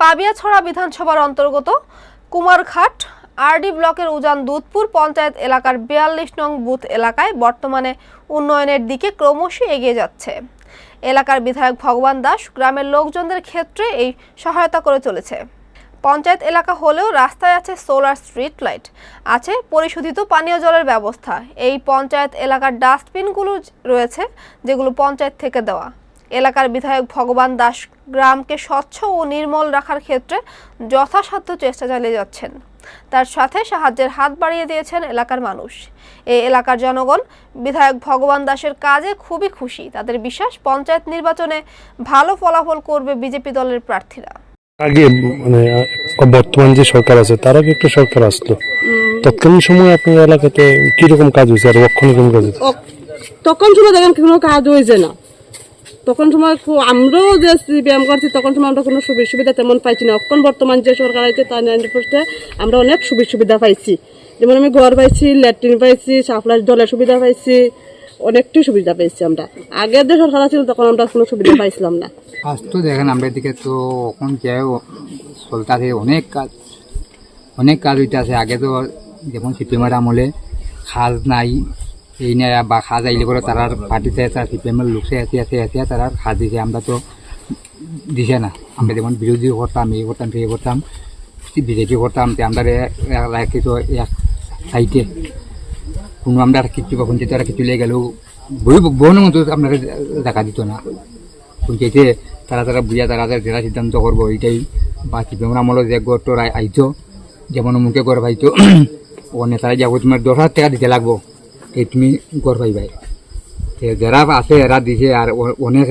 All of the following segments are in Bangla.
পাবিয়াছড়া বিধানসভার অন্তর্গত কুমারঘাট আরডি ব্লকের উজান দুধপুর পঞ্চায়েত এলাকার বিয়াল্লিশ নং বুথ এলাকায় বর্তমানে উন্নয়নের দিকে ক্রমশ এগিয়ে যাচ্ছে। এলাকার বিধায়ক ভগবান দাস গ্রামের লোকজনদের ক্ষেত্রে এই সহায়তা করে চলেছে। পঞ্চায়েত এলাকা হলেও রাস্তায় আছে সোলার স্ট্রিট লাইট, আছে পরিশোধিত পানীয় জলের ব্যবস্থা। এই পঞ্চায়েত এলাকার ডাস্টবিনগুলো রয়েছে, যেগুলো পঞ্চায়েত থেকে দেওয়া। এলাকার বিধায়ক ভগবান দাস গ্রামকে স্বচ্ছ ও নির্মল রাখার ক্ষেত্রে যথাসাধ্য চেষ্টা চালিয়ে যাচ্ছেন। তার সাথে সাহায্যের হাত বাড়িয়ে দিয়েছেন এলাকার মানুষ। এই এলাকার জনগণ বিধায়ক ভগবান দাসের কাজে খুবই খুশি। তাদের বিশ্বাস পঞ্চায়েত নির্বাচনে ভালো ফলাফল করবে বিজেপি দলের প্রার্থীরা। আগে মানে বর্তমান যে সরকার আছে তার আগে একটা সরকার আসলো। তৎকালীন সময় আপনার এলাকাতে কীরকম কাজ হয়েছে? আর কখন কোন কাজ হয়েছে? ও- তখন সময় দেখেন কোনো কাজ হয়েছে না। তখন সময় আমরাও যে ব্যায়াম করছি, তখন সময় আমরা কোনো সুবিধা সুবিধা তেমন পাইছি না। এখন বর্তমান যে সরকার আছে, তার নাইনটি পোস্টে আমরা অনেক সুবিধা সুবিধা পাইছি। যেমন আমি ঘর পাইছি, ল্যাট্রিন পাইছি, সাপ্লাই জলের সুবিধা পাইছি, অনেকটাই সুবিধা পাইছি আমরা। আগের যে সরকার ছিল তখন আমরা কোনো সুবিধা পাইছিলাম না। কাজ তো দেখেন, আমরা দিকে তো এখন যে চলতেছে অনেক কাজ। অনেক কাজ হইতে আছে আগে তো যেমন সিপিএমের আমলে খাল নাই এই নিয়ে বা খাজ আইলে করে তারার পার্টিতে তারা সিপিএমের লোকসে আছে আছে আছে তারার খাজ দিছে আমরা তো দিছে না। আমরা যেমন বিরোধী করতাম এই করতাম সেই করতাম বিজেপি করতাম তে আমরা তো এক সাইডে কোনো আমরা কিছু বা পঞ্চায়েত আর কিছু লেগে গেলেও বই বহনের মতো আপনারা দেখা দিত না। পঞ্চায়েতে তারা তারা বুঝা তারা তারা যেটা সিদ্ধান্ত করব এইটাই। বা চিপিএমের আমলে যে গড়টো আইতো যেমন মুখে গড় পাইতো ও নেতারা যাব তোমার দশ হাজার টাকা দিতে লাগবো। এই তুমি গড় পাইবাই। যারা আছে এরা দিছে আর অনেক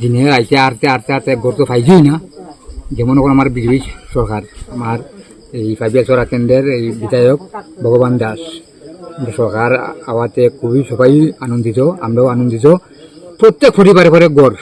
দিনে আইতে আরতে আরতে আরতে গড় তো পাইছেই না। যেমন এখন আমার বিজেপি সরকার আমার এই ফাইবিয়াছড়া কেন্দ্রের এই বিধায়ক ভগবান দাস। সরকার আওয়াতে খুবই সবাই আনন্দিত, আমরাও আনন্দিত। প্রত্যেক পরিবারে করে গড়।